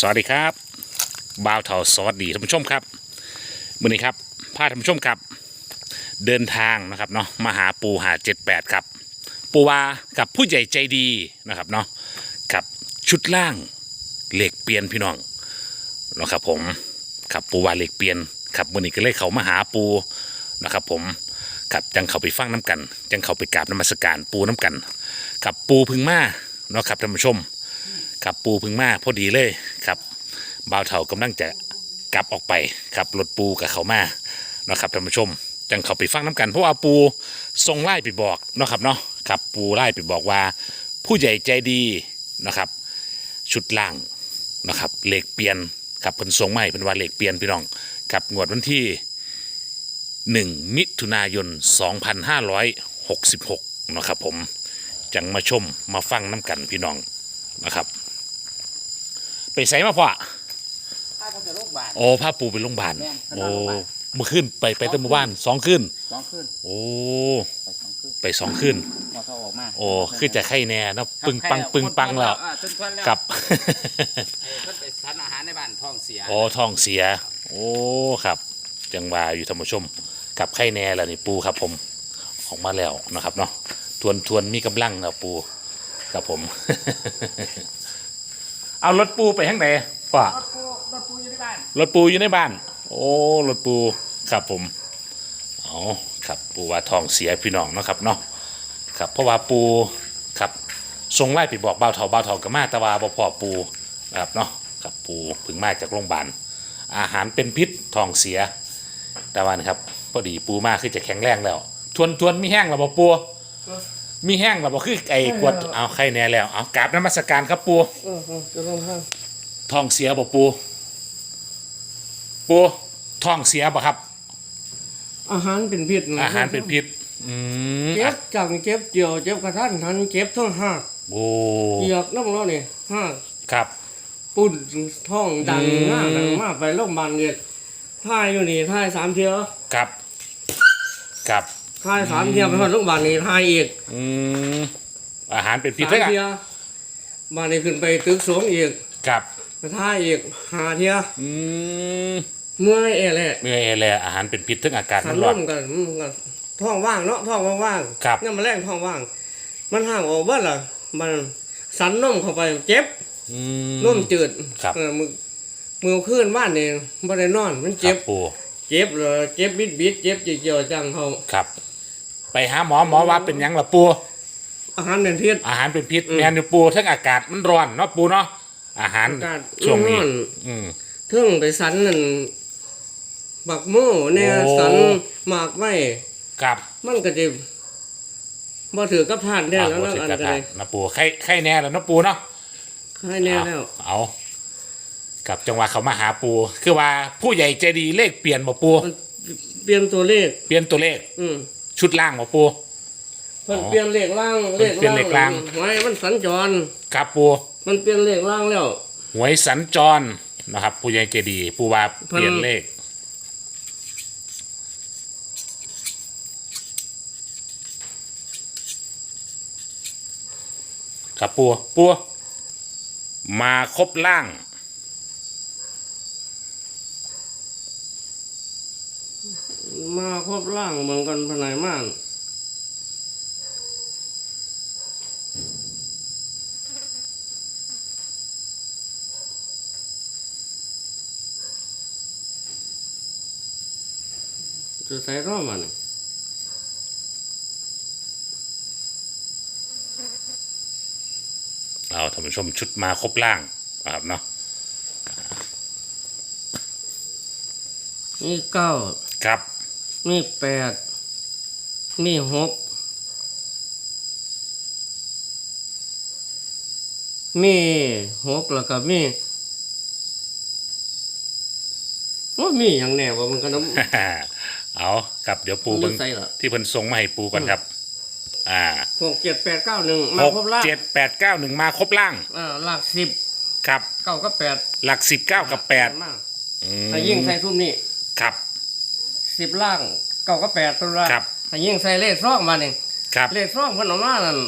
สวัสดีครับบ่าวเทาสวัสดีท่านผู้ชมครับมื่อนี้ครับพาท่านผู้ชมครับ เดินทางนะครับเนาะมาหาปูหาเจ็ดแปดครับ ปูวากับผู้ใหญ่ใจดีนะครับเนาะกับชุดล่างเหล็กเปลี่ยนพี่น้องเนาะครับผมกับปูวาเหล็กเปลี่ยนครับมื่อนี้ก็เลยเขามาหาปูนะครับ ผมกับจังเขาไปฟังน้ำกัน จังเขาไปกราบน้ำมัสการปูน้ำกัน กับปูพึงมาเนาะครับท่านผู้ชม ครับปูพึ่งมาพอดีเลยครับบ่าวเถากำลังจะกลับออกไปครับรถปูกับเขามานะครับท่านผู้ชม จังเขาไปฟังน้ำกันเพราะว่าปูทรงไล่ไปบอกนะครับเนาะครับปูไล่ไปบอกว่า ผู้ใหญ่ใจดีนะครับ ชุดล่างนะครับเหล็กเปลี่ยนครับเพิ่นทรงใหม่เป็นว่าเหล็กเปลี่ยนพี่น้องครับงวดวันที่ 1 มิถุนายน 2566 นะครับผม จังมาชมมาฟังน้ำกันพี่น้องนะครับ ไปใส่มาพ่อถ้าเขาจะโรคบาดโอ้ผ้าปูไปโรงพยาบาลแม่นโอ้โรงพยาบาล เมื่อคืนไปไปตั้งเมื่อวานสองคืนสองขึ้นโอ้ไปสองขึ้นไปสองคืนพอเขาออกมาโอ้คือจะไข่แน่เนาะครับปึงปังใครปึงปังแล้วอ่าจนทวนแล้วกับเออเพิ่นไปทานอาหารในบ้านท้องเสีย โอ้ท้องเสีย โอ้ครับจังว่าอยู่ธรรมชมกับไข่แน่แล้วนี่ปูครับผมออกมาแล้วนะครับเนาะทวนทวนมีกำลังแล้วปูครับผม เอารถปูไปทางไหนพ่อรถปูรถปูอยู่ที่บ้านรถปูอยู่ในบ้าน โอ้รถปูครับผมเอาครับปูว่าทองเสียพี่น้องเนาะครับเนาะครับเพราะว่าปูครับทรงไล่ไปบอกเบาวเถาเบาวเถากับมาแตะวาบ่พอปูนะครับเนาะครับปูเพึ่งมาจากโรงพยาบาลอาหารเป็นพิษทองเสียแต่ว่านะครับพอดีปูมาคือจะแข็งแรงแล้ว ทวนทวนมีแห้งแล้วบ่ปู มีแห้งแล้วบ่คือไอ้กวดเอาไข่แน่แล้วเอากราบน้ำมัสการครับปูเออเออจะลองทางท้องเสียบ่ปูปูท้องเสียบ่ครับ อาหารเป็นพิษนะอาหารเป็นพิษอืมเจ็บจังเจ็บเจียวเจ็บกระทันหันเจ็บท้องหักโอ้เหยียกน้ำร้อนนี่หักครับปุ่นท้องดังอืมหน้าดังมากไปโรงพยาบาลเนี่ยท่ายอยู่นี่ท่ายสามเที่ยวครับครับ ท่ายสามเที่ยวไปพอโรงพยาบาลนี่ท่ายอีกอืมอาหารเป็นพิษสามเท่ากันเที่ยวบานนี้ขึ้นไปตึกสวงอีกครับท่ายอีกหาเที่ยวอืมเมื่อยเอแหละเมื่อแลอาหารเป็นพิษทั้งอากาศขัมันนร้อร่น มกันมันก็ท้องว่างเนาะท้องว่างๆครับ เนี่ยมันแรงท้องว่าง มันห่างออกเบ้านล่ะ มันสันนมเข้าไปเจ็บ อืมนมจืดครับ เออมือมือขึ้นบ้านนี่บ่ได้นอน มันครัเจ็บบปูเจ็บเลยเจ็บบิดบิดเจ็บเจียวๆจังเขาครับ ไปหาหมอหมอว่าเป็นหยังล่ะปูอาหารเป็นพิษ อาหารเป็นพิษอืมแม่นอยู่ปูทั้งอากาศมันร้อนเนาะปูเนาะอาหารอากาศช่วงนี้ร้อน อืม เทิงไปสันนั่นบักโม่เนี่ยโอ้ สันหมากไว้ครับมันก็จะบ่ถือกับทานแน่แล้วอะนะบ่อันถึงก็กระเลทะยนะปูไข่ไข่แน่แล้วนะปูเนาะ ให้แน่แล้วเอาเอา กับจังหวะเขามาหาปู คือว่าผู้ใหญ่ใจดีเลขเปลี่ยนบ่ปู มันเปลี่ยนตัวเลข เปลี่ยนตัวเลข อืม ชุดล่างบ่ปู เพิ่นอ๋อเปลี่ยนเลขล่างเพิ่นเปลี่ยนเลขล่างไว้มันสัญจร ครับปูมันเปลี่ยนเลขล่างแล้ว หวยสัญจรนะครับผู้ใหญ่ใจดีปูว่าเปลี่ยนเลขครับปูปูมาครบล่าง มาครบร่างเหมือนกันภายในมากจะใส่ร่อมันเอาท่านผู้ชมชุดมาครบล่างนะครับเนาะมีเก้าครับ มีแปด มีหก มีหกแล้วก็มีโอ้มีอย่างแน่ว่ามันก็น้ำ เอาครับเดี๋ยวปูมันเบิ่งใส่เหรอที่เพิ่นส่งมาให้ปูก่อนครับ อ่าหกเจ็ดแปดเก้าหนึ่งมาหกครบล่างเจ็ดแปดเก้าหนึ่งมาครบล่างอ่าหลักสิบครับ เก้าก็แปดหลักสิบเก้ากับแปดมากอืมถ้ายิ่งใส่ซุ่มนี่ครับ สิบล่างเก้าก็แปดตัวละครับถ้ายิ่งใส่เลขซ่องมาหนึ่งครับเลขซ่องเพิ่นเออกมานั่น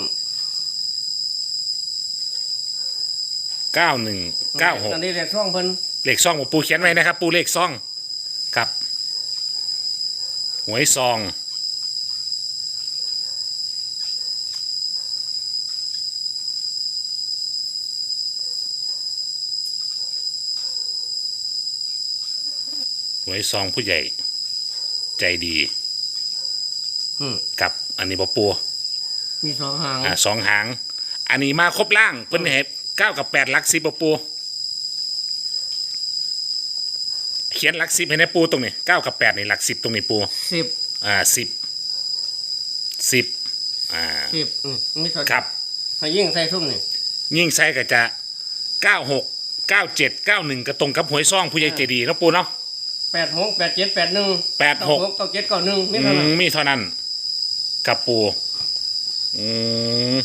เก้าหนึ่งเก้าหกอันนี้เลขช่องเพิ่นเลขซองของปูเขียนไว้นะครับ ปูเลขซองครับหวยซองหวยซองผู้ใหญ่ ใจดีอืมกับอันนี้ปอปูมีสองหางอ่าสองหาง อันนี้มาครบล่างเพิ่นเห็นเก้ากับแปดหลักสิบปอปู เขียนหลักสิบให้ในปูตรงนี้เก้ากับแปดนี่หลักสิบตรงนี้ปูสิบอ่าสิบสิบอ่าสิบอืมมีสองครับ ให้ยิ่งใส่ซุ่มนี่ยิ่งใช้ก็จะเก้าหกเก้าเจ็ดเก้าหนึ่งก็ตรงกับหวยซ่องผู้ใหญ่ใจดีเนาะปูเนาะ แปดหกแปดเจ็ดแปดหนึ่งแปดหกเก้าเจ็ดเก้าหนึ่งมีอืเท่านั้นมมีเท่านั้น กับปูอืม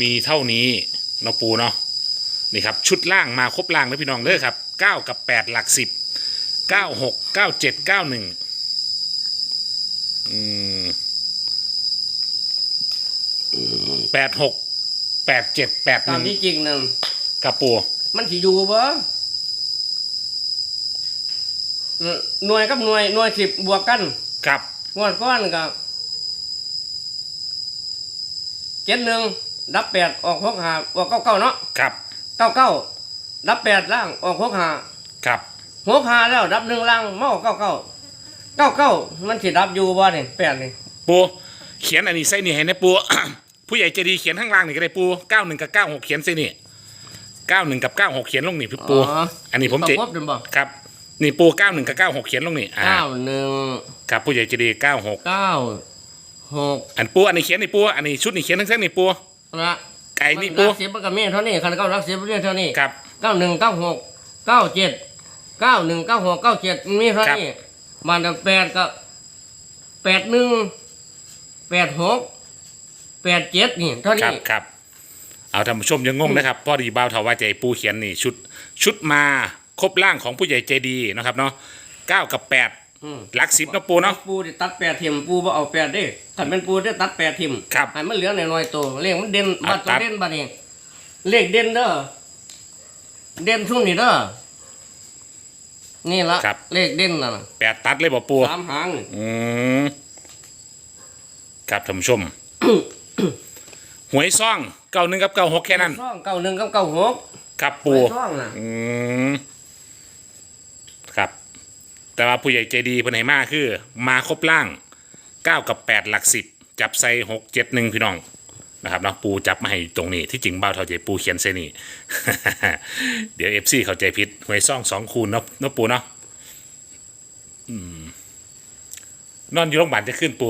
มีเท่านี้เนาะปูเนาะนี่ครับ ชุดล่างมาครบล่างนะพี่น้องเด้อครับเก้ากับแปดหลักสิบเก้าหกเก้าเจ็ดเก้าหนึ่งอืมแปดหกแปดเจ็ดแปดหตามนึ่งที่จริงนั่นกับปูมันสิอยู่บ่เอ่อ หน่วยกับหน่วยหน่วยสิบบวกกันครับงวดก้อนกับเจ็ดหนึ่งดับแปดออกหกหาออกเก้าเก้าเนาะครับเก้าเก้าดับแปดล่างออกหกหาครับหกหาแล้วดับหนึ่งล่างมาออกเก้าเก้าเก้าเก้ามันสิดับอยู่บ่เนี่ยแปดนี่ปูเขียนอันนี้ใส่นี่ให้นะปู ผู้ใหญ่ใจดีเขียนข้างล่างนี่ก็ได้ปูเก้าหนึ่งกับเก้าหกเขียนใส่นี่เก้าหนึ่งกับเก้าหกเขียนลงนี่พี่ปู อันนี้ผมจะครบเป็ นบ่ครับนี่ปูเก้าหนึ่งกับเก้าหกเขียนลงนี่อ่าเก้าหนึ่งครับผู้ใหญ่ใจดีเก้าหกเก้าหกอันปูอันนี้เขียนนี่ปูอันนี้ชุดนี่เขียนทั้งเส้นนี่ปูละไก่นี่ปูรักสิบมันก็มีเท่านี้คันเก้ารักสิบเรียกเท่านี้ครับเก้าหนึ่งเก้าหกเก้าเจ็ดเก้าหนึ่งเก้าหกเก้าเจ็ดมีเท่านี้มันแปดก็แปดหนึ่งแปดหกแปดเจ็ดนี่เท่าครันี้บครับเอาท่านผู้ชมอยังงงนะครับพอดีบ่าวเถาว่าใจปูเขียนนี่ชุดชุดมา ครบร่างของผู้ใหญ่ใจดีนะครับเนาะเก้ากับแปดอืมหลักสิบเนาะปูเนาะ ปูที่ตัดแปดทิมปูบ่เอาแปดเด้ถ้าเป็นปูที่ตัดแปดทิมครับให้มันเหลือหน่อยๆตัวเลขมันเด่นอะบัดตัวตัดเด่นบัดนี้เลขเด่นเด้อเด่นช่วงนี้เด้อนี่ละครับ เลขเด่นน่ะนะแปดตัดเลยบ่ปู สามหางนี่อืมครับท่านผู้ชม หวยซ่องเก้าหนึ่งกับเก้าหกแค่นั้นซ่องเก้าหนึ่งกับเก้าหกครับปูไปซ่องน่ะอืมครับ แต่ว่าผู้ใหญ่ใจดีเพิ่นให้มาคือ มาครบล่างเก้ากับแปดหลักสิบจับใส่หกเจ็ดหนึ่งพี่น้องนะครับเนาะปูจับมาให้ตรงนี้ที่จริงเบ้าเท่าใจปูเขียนเซนี่ เดี๋ยวเอฟซีเข้าใจผิดหวยซ่องสองคูณเนาะเนาะปูเนาะอืมนอนอยู่โรงพยาบาลจะขึ้นปู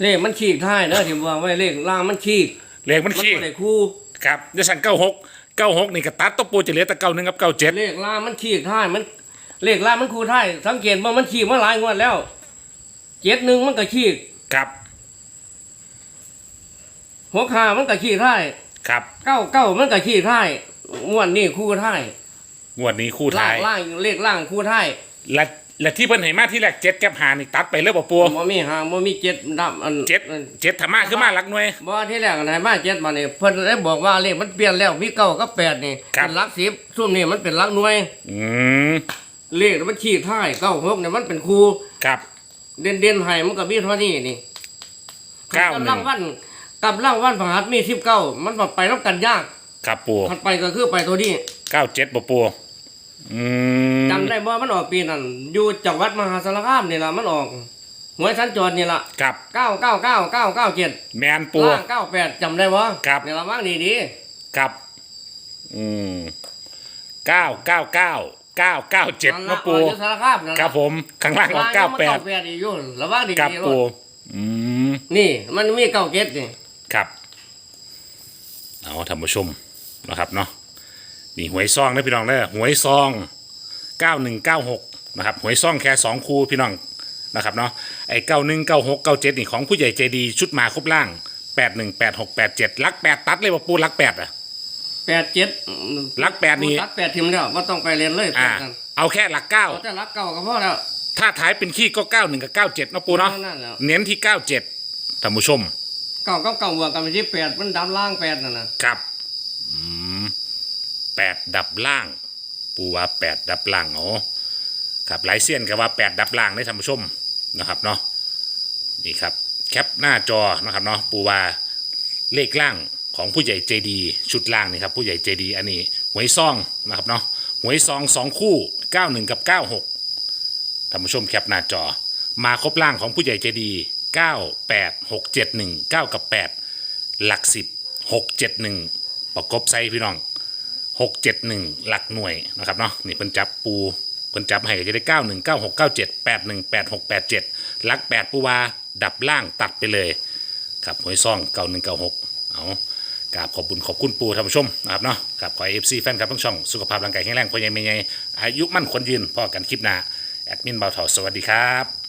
เลขมันขีกท้ายเด้อที่ว่าไว้เลขล่างมันขีกเลขมันมันขี้บ่ได้คู่ครับเดี๋ยวสั่งเก้าหกเก้าหกนี่ก็ตัดตัวปูจะเหลือแต่เก้าหนึ่งกับเก้าเจ็ดเลขล่างมันขีกท้ายมัน เลขล่างมันคู่ท้ายสังเกตว่ามันขีกมาหลายงวดแล้วเจ็ดหนึ่งมันก็ขีกครับหกห้ามันก็ขีกท้ายครับเก้าเก้ามันก็ขีกท้ายงวดนี้คู่ท้ายงวดนี้คู่ล่าท้างยล่างเลขล่างคู่ท้ายและและที่เพิ่นให้มาที่แรกเจ็ดกับหานี่ตัดไปเลยบ่ปูบ่มีหางบ่มีเจ็ดดับอัน เจ็ดเจ็ดธรรมะคือมาหลักหน่วย บ่ที่แรกอันไหนมาเจ็ดมานี่เพิ่นได้บอกว่าเลขมันเปลี่ยนแล้วมีเก้ากับแปดนี่ครับ เป็นหลักสิบช่วงนี้มันเป็นหลักหน่วยอืม เลขมันขีดท้ายเก้าหกเนี่ยมันเป็นครูครับ เด่นเด่นๆให้มันก็มีเท่านี้นี่เก้าหนึ่ง กับรางวัลกับรางวัลพหัสมีสิบเก้ามันบ่ไปรับกันยากครับปูมันไปก็คือไปตัวนี้เก้าเจ็ดบ่ปูอืมจำได้บ่มันออกปีนั้นอยู่จังหวัดมหาสารคามนี่ล่ะมันออกหวยสัญจรนี่ล่ะครับ เก้าเก้าเก้าเก้าเก้าเจ็ดแมนปู ล่างเก้าแปดจำได้บ่ครับ นี่ละว่างดีดีครับ อืมเก้าเก้าเก้า เก้าเก้าเจ็ดนั่นนะล่ะปูออกอยู่สารคามนั่นล่ะครับผมข้างล่างของล่เก้ามันแปดแปดอีกอยู่ระว่างดีครับดีปูโลดอืม นี่มันมีเก้าเจ็ดนี่ครับเอาท่านผู้ชมนะครับเนาะนี่หวยซองนะพี่น้องเด้อหวยซองเก้าหนึ่งเก้าหกนะครับหวยซองแค่สองคู่พี่น้องนะครับเนาะไอ้เก้าหนึ่งเก้าหกเก้าเจ็ดนี่ของผู้ใหญ่ใจดีชุดมาครบล่างแปดหนึ่งแปดหกแปดเจ็ดลักแปดตัดเลยว่าปูลักแปดอะ แปดเจ็ดลักแปดนี่ ตัดแปดทิมแล้วว่าต้องไปเรียนเลยอ่าแปดกันเอาแค่หลักเก้าเอาแต่รักเก่าก็พอแล้ว ถ้าท้ายเป็นขี้ก็เก้าหนึ่งกับเก้าเจ็ดนาะปูเนาะนั่นแหละ เน้นที่เก้าเจ็ดท่านผู้ชมเก้ากับเก้าบวกกันเป็นที่แปดมันดับล่างแปดนั่นนะครับอืมแปดดับล่าง ปูว่าแปดดับล่างโอ้ครับหลายเสี้ยนก็ว่าแปดดับล่างได้ท่านผู้ชมนะครับเนาะนี่ครับ แคปหน้าจอนะครับเนาะปูว่าเลขล่าง ของผู้ใหญ่ใจดีชุดล่างนี่ครับผู้ใหญ่ใจดีอันนี้หวยซองนะครับเนาะหวยซองสองคู่เก้าหนึ่งกับเก้าหกท่านผู้ชมแคปหน้าจอ มาครบล่างของผู้ใหญ่ใจดีเก้าแปดหกเจ็ดหนึ่งเก้ากับแปดหลักสิบหกเจ็ดหนึ่งประกบไซพี่น้องหกเจ็ดหนึ่งหลักหน่วยนะครับเนาะนี่เพิ่นจับปูเพิ่นจับให้ก็จะได้เก้าหนึ่งเก้าหกเก้าเจ็ดแปดหนึ่งแปดหกแปดเจ็ดหลักแปดปูวาดับล่างตัดไปเลยครับหวยซองเก้าหนึ่งเก้าหกเอา กราบขอบคุณขอบคุณปูท่านผู้ชมนะครับเนาะกับขอเอฟซีแฟนครับทั้งช่อง สุขภาพร่างกายแข็งแรงพอยังไม่ไงอายุมั่นคนยืนพ่อกันคลิปหน้าแอดมินเบาเถาสวัสดีครับ